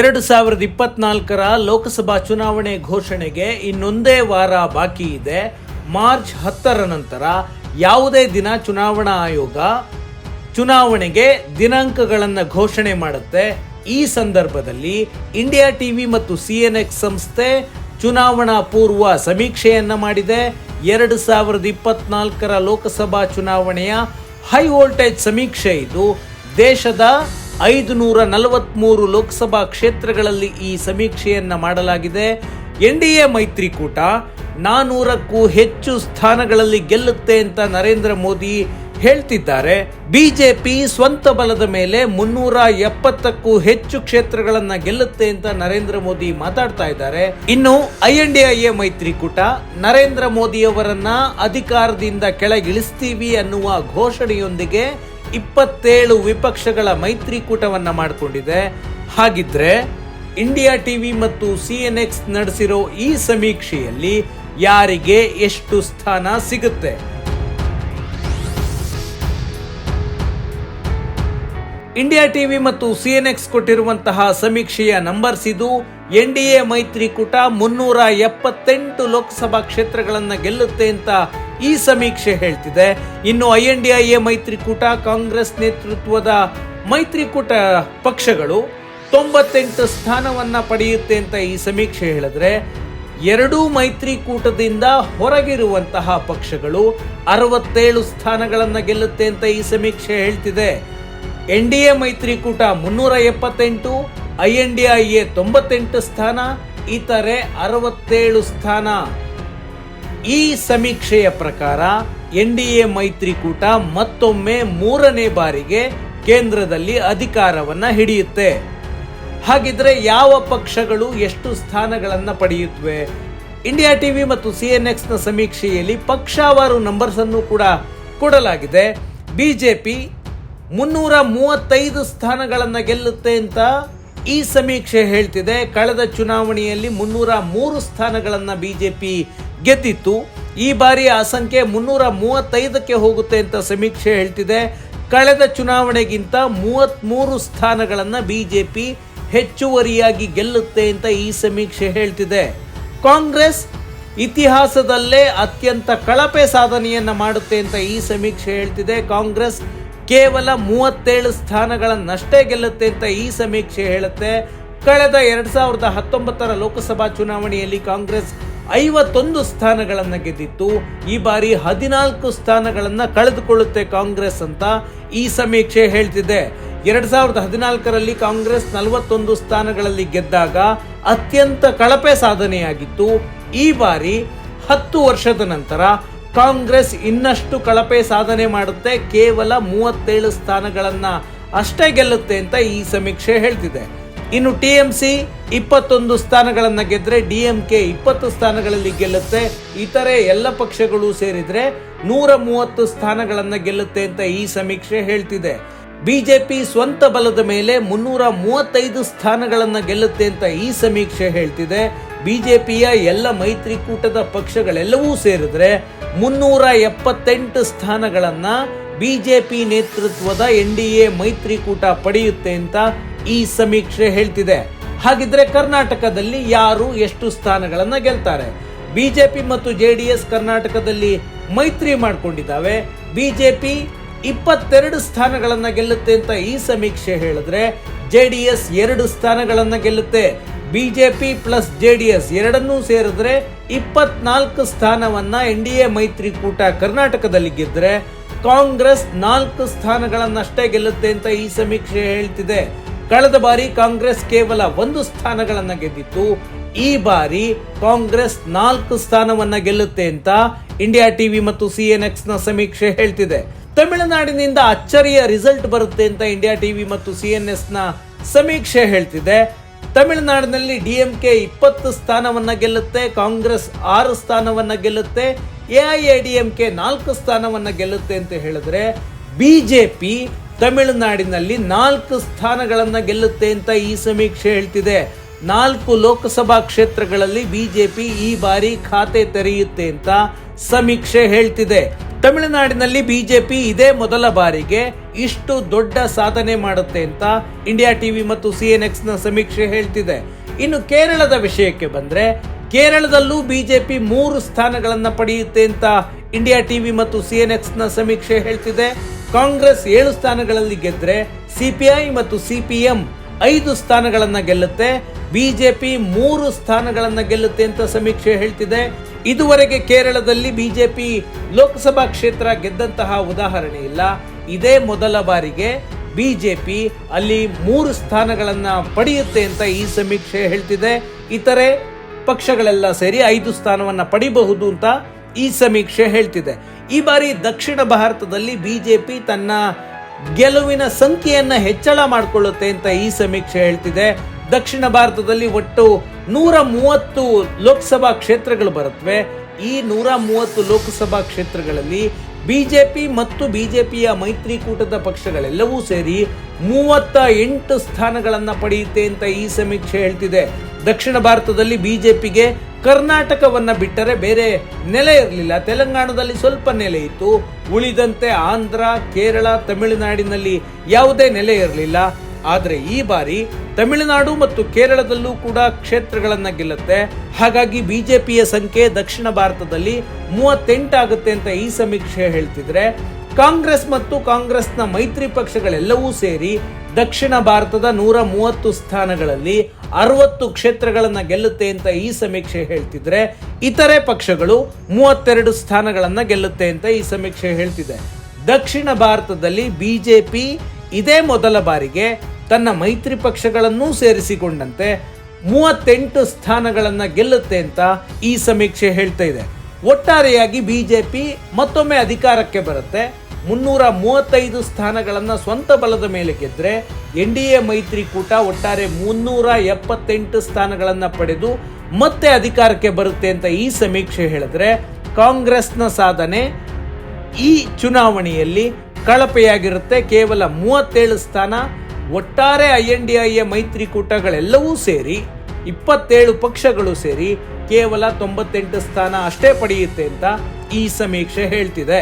ಎರಡು ಸಾವಿರದ ಇಪ್ಪತ್ನಾಲ್ಕರ ಲೋಕಸಭಾ ಚುನಾವಣೆ ಘೋಷಣೆಗೆ ಇನ್ನೊಂದೇ ವಾರ ಬಾಕಿ ಇದೆ. ಮಾರ್ಚ್ ಹತ್ತರ ನಂತರ ಯಾವುದೇ ದಿನ ಚುನಾವಣಾ ಆಯೋಗ ಚುನಾವಣೆಗೆ ದಿನಾಂಕಗಳನ್ನು ಘೋಷಣೆ ಮಾಡುತ್ತೆ. ಈ ಸಂದರ್ಭದಲ್ಲಿ ಇಂಡಿಯಾ ಟಿವಿ ಮತ್ತು ಸಿಎನ್ಎಕ್ಸ್ ಸಂಸ್ಥೆ ಚುನಾವಣಾ ಪೂರ್ವ ಸಮೀಕ್ಷೆಯನ್ನು ಮಾಡಿದೆ. ಎರಡು ಸಾವಿರದ ಇಪ್ಪತ್ನಾಲ್ಕರ ಲೋಕಸಭಾ ಚುನಾವಣೆಯ ಹೈ ವೋಲ್ಟೇಜ್ ಸಮೀಕ್ಷೆ ಇದು. ದೇಶದ ಐದು ನೂರ ನಲವತ್ಮೂರು ಲೋಕಸಭಾ ಕ್ಷೇತ್ರಗಳಲ್ಲಿ ಈ ಸಮೀಕ್ಷೆಯನ್ನು ಮಾಡಲಾಗಿದೆ. ಎನ್ ಡಿ ಎ ಮೈತ್ರಿಕೂಟ ನಾನೂರಕ್ಕೂ ಹೆಚ್ಚು ಸ್ಥಾನಗಳಲ್ಲಿ ಗೆಲ್ಲುತ್ತೆ ಅಂತ ನರೇಂದ್ರ ಮೋದಿ ಹೇಳ್ತಿದ್ದಾರೆ ಬಿಜೆಪಿ ಸ್ವಂತ ಬಲದ ಮೇಲೆ ಮುನ್ನೂರ ಎಪ್ಪತ್ತಕ್ಕೂ ಹೆಚ್ಚು ಕ್ಷೇತ್ರಗಳನ್ನ ಗೆಲ್ಲುತ್ತೆ ಅಂತ ನರೇಂದ್ರ ಮೋದಿ ಮಾತಾಡ್ತಾ ಇದ್ದಾರೆ. ಇನ್ನು I N D I A ಮೈತ್ರಿಕೂಟ, ನರೇಂದ್ರ ಮೋದಿಯವರನ್ನ ಅಧಿಕಾರದಿಂದ ಕೆಳಗಿಳಿಸ್ತೀವಿ ಅನ್ನುವ ಘೋಷಣೆಯೊಂದಿಗೆ ಇಪ್ಪತ್ತೇಳು ವಿಪಕ್ಷಗಳ ಮೈತ್ರಿಕೂಟವನ್ನ ಮಾಡಿಕೊಂಡಿದೆ. ಹಾಗಿದ್ರೆ, ಇಂಡಿಯಾ ಟಿವಿ ಮತ್ತು ಸಿ ಎನ್ ಎಕ್ಸ್ ನಡೆಸಿರೋ ಈ ಸಮೀಕ್ಷೆಯಲ್ಲಿ ಯಾರಿಗೆ ಎಷ್ಟು ಸ್ಥಾನ ಸಿಗುತ್ತೆ? ಇಂಡಿಯಾ ಟಿವಿ ಮತ್ತು ಸಿಎನ್ಎಕ್ಸ್ ಕೊಟ್ಟಿರುವಂತಹ ಸಮೀಕ್ಷೆಯ ನಂಬರ್ಸ್ ಇದು ಎನ್ ಡಿ ಎ ಮೈತ್ರಿಕೂಟ ಮುನ್ನೂರ ಎಪ್ಪತ್ತೆಂಟು ಲೋಕಸಭಾ ಕ್ಷೇತ್ರಗಳನ್ನು ಗೆಲ್ಲುತ್ತೆ ಅಂತ ಈ ಸಮೀಕ್ಷೆ ಹೇಳ್ತಿದೆ. ಇನ್ನು I N D I A ಮೈತ್ರಿಕೂಟ, ಕಾಂಗ್ರೆಸ್ ನೇತೃತ್ವದ ಮೈತ್ರಿಕೂಟ ಪಕ್ಷಗಳು ತೊಂಬತ್ತೆಂಟು ಸ್ಥಾನವನ್ನ ಪಡೆಯುತ್ತೆ ಅಂತ ಈ ಸಮೀಕ್ಷೆ ಹೇಳಿದ್ರೆ ಎರಡೂ ಮೈತ್ರಿಕೂಟದಿಂದ ಹೊರಗಿರುವಂತಹ ಪಕ್ಷಗಳು ಅರವತ್ತೇಳು ಸ್ಥಾನಗಳನ್ನು ಗೆಲ್ಲುತ್ತೆ ಅಂತ ಈ ಸಮೀಕ್ಷೆ ಹೇಳ್ತಿದೆ. ಎನ್ ಡಿ ಎ ಮೈತ್ರಿಕೂಟ ಮುನ್ನೂರ ಎಪ್ಪತ್ತೆಂಟು I N D I A ತೊಂಬತ್ತೆಂಟು ಸ್ಥಾನ, ಇತರೆ ಅರವತ್ತೇಳು ಸ್ಥಾನ. ಈ ಸಮೀಕ್ಷೆಯ ಪ್ರಕಾರ ಎನ್ ಡಿ ಎ ಮೈತ್ರಿಕೂಟ ಮತ್ತೊಮ್ಮೆ ಮೂರನೇ ಬಾರಿಗೆ ಕೇಂದ್ರದಲ್ಲಿ ಅಧಿಕಾರವನ್ನು ಹಿಡಿಯುತ್ತೆ. ಹಾಗಿದ್ರೆ ಯಾವ ಪಕ್ಷಗಳು ಎಷ್ಟು ಸ್ಥಾನಗಳನ್ನು ಪಡೆಯುತ್ತವೆ ಇಂಡಿಯಾ ಟಿವಿ ಮತ್ತು ಸಿ ಎನ್ನ ಸಮೀಕ್ಷೆಯಲ್ಲಿ ಪಕ್ಷಾವಾರು ನಂಬರ್ಸ್ ಅನ್ನು ಕೂಡ ಕೊಡಲಾಗಿದೆ. ಬಿಜೆಪಿ ಮುನ್ನೂರ ಮೂವತ್ತೈದು ಸ್ಥಾನಗಳನ್ನು ಗೆಲ್ಲುತ್ತೆ ಅಂತ ಈ ಸಮೀಕ್ಷೆ ಹೇಳ್ತಿದೆ. ಕಳೆದ ಚುನಾವಣೆಯಲ್ಲಿ ಮುನ್ನೂರ ಮೂರು ಸ್ಥಾನಗಳನ್ನು ಬಿ ಜೆ ಪಿ ಗೆದ್ದಿತ್ತು. ಈ ಬಾರಿ ಆ ಸಂಖ್ಯೆ ಮುನ್ನೂರ ಮೂವತ್ತೈದಕ್ಕೆ ಹೋಗುತ್ತೆ ಅಂತ ಸಮೀಕ್ಷೆ ಹೇಳ್ತಿದೆ. ಕಳೆದ ಚುನಾವಣೆಗಿಂತ ಮೂವತ್ತ್ಮೂರು ಸ್ಥಾನಗಳನ್ನು ಬಿ ಜೆ ಪಿ ಹೆಚ್ಚುವರಿಯಾಗಿ ಗೆಲ್ಲುತ್ತೆ ಅಂತ ಈ ಸಮೀಕ್ಷೆ ಹೇಳ್ತಿದೆ. ಕಾಂಗ್ರೆಸ್ ಇತಿಹಾಸದಲ್ಲೇ ಅತ್ಯಂತ ಕಳಪೆ ಸಾಧನೆಯನ್ನ ಮಾಡುತ್ತೆ ಅಂತ ಈ ಸಮೀಕ್ಷೆ ಹೇಳ್ತಿದೆ. ಕಾಂಗ್ರೆಸ್ ಕೇವಲ ಮೂವತ್ತೇಳು ಸ್ಥಾನಗಳನ್ನಷ್ಟೇ ಗೆಲ್ಲುತ್ತೆ ಅಂತ ಈ ಸಮೀಕ್ಷೆ ಹೇಳುತ್ತೆ. ಕಳೆದ ಎರಡ್ ಸಾವಿರದ ಹತ್ತೊಂಬತ್ತರ ಲೋಕಸಭಾ ಚುನಾವಣೆಯಲ್ಲಿ ಕಾಂಗ್ರೆಸ್ ಐವತ್ತೊಂದು ಸ್ಥಾನಗಳನ್ನು ಗೆದ್ದಿತ್ತು. ಈ ಬಾರಿ ಹದಿನಾಲ್ಕು ಸ್ಥಾನಗಳನ್ನು ಕಳೆದುಕೊಳ್ಳುತ್ತೆ ಕಾಂಗ್ರೆಸ್ ಅಂತ ಈ ಸಮೀಕ್ಷೆ ಹೇಳ್ತಿದೆ. ಎರಡ್ ಸಾವಿರದ ಹದಿನಾಲ್ಕರಲ್ಲಿ ಕಾಂಗ್ರೆಸ್ ನಲವತ್ತೊಂದು ಸ್ಥಾನಗಳಲ್ಲಿ ಗೆದ್ದಾಗ ಅತ್ಯಂತ ಕಳಪೆ ಸಾಧನೆಯಾಗಿತ್ತು. ಈ ಬಾರಿ ಹತ್ತು ವರ್ಷದ ನಂತರ ಕಾಂಗ್ರೆಸ್ ಇನ್ನಷ್ಟು ಕಳಪೆ ಸಾಧನೆ ಮಾಡುತ್ತೆ, ಕೇವಲ ಮೂವತ್ತೇಳು ಸ್ಥಾನಗಳನ್ನು ಅಷ್ಟೇ ಗೆಲ್ಲುತ್ತೆ ಅಂತ ಈ ಸಮೀಕ್ಷೆ ಹೇಳ್ತಿದೆ. ಇನ್ನು ಟಿ ಎಂ ಸಿ ಇಪ್ಪತ್ತೊಂದು ಸ್ಥಾನಗಳನ್ನು ಗೆದ್ರೆ ಡಿ ಎಂ ಕೆ ಇಪ್ಪತ್ತು ಸ್ಥಾನಗಳಲ್ಲಿ ಗೆಲ್ಲುತ್ತೆ. ಇತರೆ ಎಲ್ಲ ಪಕ್ಷಗಳು ಸೇರಿದ್ರೆ ನೂರ ಮೂವತ್ತು ಸ್ಥಾನಗಳನ್ನು ಗೆಲ್ಲುತ್ತೆ ಅಂತ ಈ ಸಮೀಕ್ಷೆ ಹೇಳ್ತಿದೆ. ಬಿಜೆಪಿ ಸ್ವಂತ ಬಲದ ಮೇಲೆ ಮುನ್ನೂರ ಮೂವತ್ತೈದು ಸ್ಥಾನಗಳನ್ನು ಗೆಲ್ಲುತ್ತೆ ಅಂತ ಈ ಸಮೀಕ್ಷೆ ಹೇಳ್ತಿದೆ. ಬಿಜೆಪಿಯ ಎಲ್ಲ ಮೈತ್ರಿಕೂಟದ ಪಕ್ಷಗಳೆಲ್ಲವೂ ಸೇರಿದ್ರೆ ಮುನ್ನೂರ ಎಪ್ಪತ್ತೆಂಟು ಸ್ಥಾನಗಳನ್ನ ಬಿಜೆಪಿ ನೇತೃತ್ವದ ಎನ್ ಡಿ ಎ ಮೈತ್ರಿಕೂಟ ಪಡೆಯುತ್ತೆ ಅಂತ ಈ ಸಮೀಕ್ಷೆ ಹೇಳ್ತಿದೆ. ಹಾಗಿದ್ರೆ ಕರ್ನಾಟಕದಲ್ಲಿ ಯಾರು ಎಷ್ಟು ಸ್ಥಾನಗಳನ್ನು ಗೆಲ್ತಾರೆ? ಬಿಜೆಪಿ ಮತ್ತು ಜೆಡಿಎಸ್ ಕರ್ನಾಟಕದಲ್ಲಿ ಮೈತ್ರಿ ಮಾಡ್ಕೊಂಡಿದ್ದಾವೆ. ಬಿಜೆಪಿ ಇಪ್ಪತ್ತೆರಡು ಸ್ಥಾನಗಳನ್ನು ಗೆಲ್ಲುತ್ತೆ ಅಂತ ಈ ಸಮೀಕ್ಷೆ ಹೇಳಿದ್ರೆ ಜೆ ಡಿ ಎಸ್ ಎರಡು ಸ್ಥಾನಗಳನ್ನು ಗೆಲ್ಲುತ್ತೆ. BJP plus J D S ಎರಡನ್ನೂ ಸೇರಿದ್ರೆ ಇಪ್ಪತ್ನಾಲ್ಕು ಸ್ಥಾನವನ್ನ ಎನ್ ಡಿ ಎ ಮೈತ್ರಿಕೂಟ ಕರ್ನಾಟಕದಲ್ಲಿ ಗೆದ್ದರೆ ಕಾಂಗ್ರೆಸ್ ನಾಲ್ಕು ಸ್ಥಾನಗಳನ್ನಷ್ಟೇ ಗೆಲ್ಲುತ್ತೆ ಅಂತ ಈ ಸಮೀಕ್ಷೆ ಹೇಳ್ತಿದೆ. ಕಳೆದ ಬಾರಿ ಕಾಂಗ್ರೆಸ್ ಕೇವಲ ಒಂದು ಸ್ಥಾನಗಳನ್ನು ಗೆದ್ದಿತ್ತು. ಈ ಬಾರಿ ಕಾಂಗ್ರೆಸ್ ನಾಲ್ಕು ಸ್ಥಾನವನ್ನ ಗೆಲ್ಲುತ್ತೆ ಅಂತ ಇಂಡಿಯಾ ಟಿವಿ ಮತ್ತು ಸಿಎನ್ಎಕ್ಸ್ನ ಸಮೀಕ್ಷೆ ಹೇಳ್ತಿದೆ. ತಮಿಳುನಾಡಿನಿಂದ ಅಚ್ಚರಿಯ ರಿಸಲ್ಟ್ ಬರುತ್ತೆ ಅಂತ ಇಂಡಿಯಾ ಟಿವಿ ಮತ್ತು ಸಿಎನ್ಎಸ್ನ ಸಮೀಕ್ಷೆ ಹೇಳ್ತಿದೆ. ತಮಿಳುನಾಡಿನಲ್ಲಿ ಡಿಎಂಕೆ ಇಪ್ಪತ್ತು ಸ್ಥಾನವನ್ನ ಗೆಲ್ಲುತ್ತೆ, ಕಾಂಗ್ರೆಸ್ ಆರು ಸ್ಥಾನವನ್ನ ಗೆಲ್ಲುತ್ತೆ ಎಐಎಡಿಎಂಕೆ ನಾಲ್ಕು ಸ್ಥಾನವನ್ನ ಗೆಲ್ಲುತ್ತೆ ಅಂತ ಹೇಳಿದ್ರೆ ಬಿಜೆಪಿ ತಮಿಳುನಾಡಿನಲ್ಲಿ ನಾಲ್ಕು ಸ್ಥಾನಗಳನ್ನು ಗೆಲ್ಲುತ್ತೆ ಅಂತ ಈ ಸಮೀಕ್ಷೆ ಹೇಳ್ತಿದೆ. ನಾಲ್ಕು ಲೋಕಸಭಾ ಕ್ಷೇತ್ರಗಳಲ್ಲಿ ಬಿಜೆಪಿ ಈ ಬಾರಿ ಖಾತೆ ತೆರೆಯುತ್ತೆ ಅಂತ ಸಮೀಕ್ಷೆ ಹೇಳ್ತಿದೆ. ತಮಿಳುನಾಡಿನಲ್ಲಿ ಬಿಜೆಪಿ ಇದೇ ಮೊದಲ ಬಾರಿಗೆ ಇಷ್ಟು ದೊಡ್ಡ ಸಾಧನೆ ಮಾಡುತ್ತೆ ಅಂತ ಇಂಡಿಯಾ ಟಿವಿ ಮತ್ತು ಸಿಎನ್ಎಕ್ಸ್ನ ಸಮೀಕ್ಷೆ ಹೇಳ್ತಿದೆ. ಇನ್ನು ಕೇರಳದ ವಿಷಯಕ್ಕೆ ಬಂದ್ರೆ, ಕೇರಳದಲ್ಲೂ ಬಿಜೆಪಿ ಮೂರು ಸ್ಥಾನಗಳನ್ನು ಪಡೆಯುತ್ತೆ ಅಂತ ಇಂಡಿಯಾ ಟಿವಿ ಮತ್ತು ಸಿಎನ್ಎಕ್ಸ್ನ ಸಮೀಕ್ಷೆ ಹೇಳ್ತಿದೆ. ಕಾಂಗ್ರೆಸ್ ಏಳು ಸ್ಥಾನಗಳಲ್ಲಿ ಗೆದ್ರೆ ಸಿಪಿಐ ಮತ್ತು ಸಿಪಿಎಂ ಐದು ಸ್ಥಾನಗಳನ್ನು ಗೆಲ್ಲುತ್ತೆ. ಬಿಜೆಪಿ ಮೂರು ಸ್ಥಾನಗಳನ್ನು ಗೆಲ್ಲುತ್ತೆ ಅಂತ ಸಮೀಕ್ಷೆ ಹೇಳ್ತಿದೆ. ಇದುವರೆಗೆ ಕೇರಳದಲ್ಲಿ ಬಿಜೆಪಿ ಲೋಕಸಭಾ ಕ್ಷೇತ್ರ ಗೆದ್ದಂತಹ ಉದಾಹರಣೆ ಇಲ್ಲ. ಇದೇ ಮೊದಲ ಬಾರಿಗೆ ಬಿಜೆಪಿ ಅಲ್ಲಿ ಮೂರು ಸ್ಥಾನಗಳನ್ನು ಪಡೆಯುತ್ತೆ ಅಂತ ಈ ಸಮೀಕ್ಷೆ ಹೇಳ್ತಿದೆ. ಇತರೆ ಪಕ್ಷಗಳೆಲ್ಲ ಸೇರಿ ಐದು ಸ್ಥಾನವನ್ನ ಪಡಿಬಹುದು ಅಂತ ಈ ಸಮೀಕ್ಷೆ ಹೇಳ್ತಿದೆ. ಈ ಬಾರಿ ದಕ್ಷಿಣ ಭಾರತದಲ್ಲಿ ಬಿಜೆಪಿ ತನ್ನ ಗೆಲುವಿನ ಸಂಖ್ಯೆಯನ್ನು ಹೆಚ್ಚಳ ಮಾಡಿಕೊಳ್ಳುತ್ತೆ ಅಂತ ಈ ಸಮೀಕ್ಷೆ ಹೇಳ್ತಿದೆ. ದಕ್ಷಿಣ ಭಾರತದಲ್ಲಿ ಒಟ್ಟು ನೂರ ಮೂವತ್ತು ಲೋಕಸಭಾ ಕ್ಷೇತ್ರಗಳು ಬರುತ್ತವೆ. ಈ ನೂರ ಮೂವತ್ತು ಲೋಕಸಭಾ ಕ್ಷೇತ್ರಗಳಲ್ಲಿ ಬಿಜೆಪಿ ಮತ್ತು ಬಿಜೆಪಿಯ ಮೈತ್ರಿಕೂಟದ ಪಕ್ಷಗಳೆಲ್ಲವೂ ಸೇರಿ ಮೂವತ್ತ ಎಂಟು ಸ್ಥಾನಗಳನ್ನು ಪಡೆಯುತ್ತೆ ಅಂತ ಈ ಸಮೀಕ್ಷೆ ಹೇಳ್ತಿದೆ. ದಕ್ಷಿಣ ಭಾರತದಲ್ಲಿ ಬಿಜೆಪಿಗೆ ಕರ್ನಾಟಕವನ್ನ ಬಿಟ್ಟರೆ ಬೇರೆ ನೆಲೆ ಇರಲಿಲ್ಲ. ತೆಲಂಗಾಣದಲ್ಲಿ ಸ್ವಲ್ಪ ನೆಲೆ ಇತ್ತು. ಉಳಿದಂತೆ ಆಂಧ್ರ, ಕೇರಳ, ತಮಿಳುನಾಡಿನಲ್ಲಿ ಯಾವುದೇ ನೆಲೆ ಇರಲಿಲ್ಲ. ಆದರೆ ಈ ಬಾರಿ ತಮಿಳುನಾಡು ಮತ್ತು ಕೇರಳದಲ್ಲೂ ಕೂಡ ಕ್ಷೇತ್ರಗಳನ್ನು ಗೆಲ್ಲುತ್ತೆ. ಹಾಗಾಗಿ ಬಿಜೆಪಿಯ ಸಂಖ್ಯೆ ದಕ್ಷಿಣ ಭಾರತದಲ್ಲಿ ಮೂವತ್ತೆಂಟಾಗುತ್ತೆ ಅಂತ ಈ ಸಮೀಕ್ಷೆ ಹೇಳ್ತಿದ್ರೆ, ಕಾಂಗ್ರೆಸ್ ಮತ್ತು ಕಾಂಗ್ರೆಸ್ನ ಮೈತ್ರಿ ಪಕ್ಷಗಳೆಲ್ಲವೂ ಸೇರಿ ದಕ್ಷಿಣ ಭಾರತದ ನೂರ ಮೂವತ್ತು ಸ್ಥಾನಗಳಲ್ಲಿ ಅರವತ್ತು ಕ್ಷೇತ್ರಗಳನ್ನು ಗೆಲ್ಲುತ್ತೆ ಅಂತ ಈ ಸಮೀಕ್ಷೆ ಹೇಳ್ತಿದ್ರೆ, ಇತರೆ ಪಕ್ಷಗಳು ಮೂವತ್ತೆರಡು ಸ್ಥಾನಗಳನ್ನು ಗೆಲ್ಲುತ್ತೆ ಅಂತ ಈ ಸಮೀಕ್ಷೆ ಹೇಳ್ತಿದೆ. ದಕ್ಷಿಣ ಭಾರತದಲ್ಲಿ ಬಿಜೆಪಿ ಇದೇ ಮೊದಲ ಬಾರಿಗೆ ತನ್ನ ಮೈತ್ರಿ ಪಕ್ಷಗಳನ್ನೂ ಸೇರಿಸಿಕೊಂಡಂತೆ ಮೂವತ್ತೆಂಟು ಸ್ಥಾನಗಳನ್ನು ಗೆಲ್ಲುತ್ತೆ ಅಂತ ಈ ಸಮೀಕ್ಷೆ ಹೇಳ್ತಾ ಇದೆ. ಒಟ್ಟಾರೆಯಾಗಿ ಪಿ ಮತ್ತೊಮ್ಮೆ ಅಧಿಕಾರಕ್ಕೆ ಬರುತ್ತೆ. ಮುನ್ನೂರ ಮೂವತ್ತೈದು ಸ್ಥಾನಗಳನ್ನು ಸ್ವಂತ ಬಲದ ಮೇಲೆ ಗೆದ್ದರೆ ಎನ್ ಡಿ ಎ ಮೈತ್ರಿಕೂಟ ಒಟ್ಟಾರೆ ಮುನ್ನೂರ ಎಪ್ಪತ್ತೆಂಟು ಸ್ಥಾನಗಳನ್ನು ಪಡೆದು ಮತ್ತೆ ಅಧಿಕಾರಕ್ಕೆ ಬರುತ್ತೆ ಅಂತ ಈ ಸಮೀಕ್ಷೆ ಹೇಳಿದ್ರೆ ಕಾಂಗ್ರೆಸ್ನ ಸಾಧನೆ ಈ ಚುನಾವಣೆಯಲ್ಲಿ ಕಳಪೆಯಾಗಿರುತ್ತೆ. ಕೇವಲ ಮೂವತ್ತೇಳು ಸ್ಥಾನ ಒಟ್ಟಾರೆ I N D I A ಮೈತ್ರಿಕೂಟಗಳೆಲ್ಲವೂ ಸೇರಿ, ಇಪ್ಪತ್ತೇಳು ಪಕ್ಷಗಳು ಸೇರಿ ಕೇವಲ ತೊಂಬತ್ತೆಂಟು ಸ್ಥಾನ ಅಷ್ಟೇ ಪಡೆಯುತ್ತೆ ಅಂತ ಈ ಸಮೀಕ್ಷೆ ಹೇಳ್ತಿದೆ.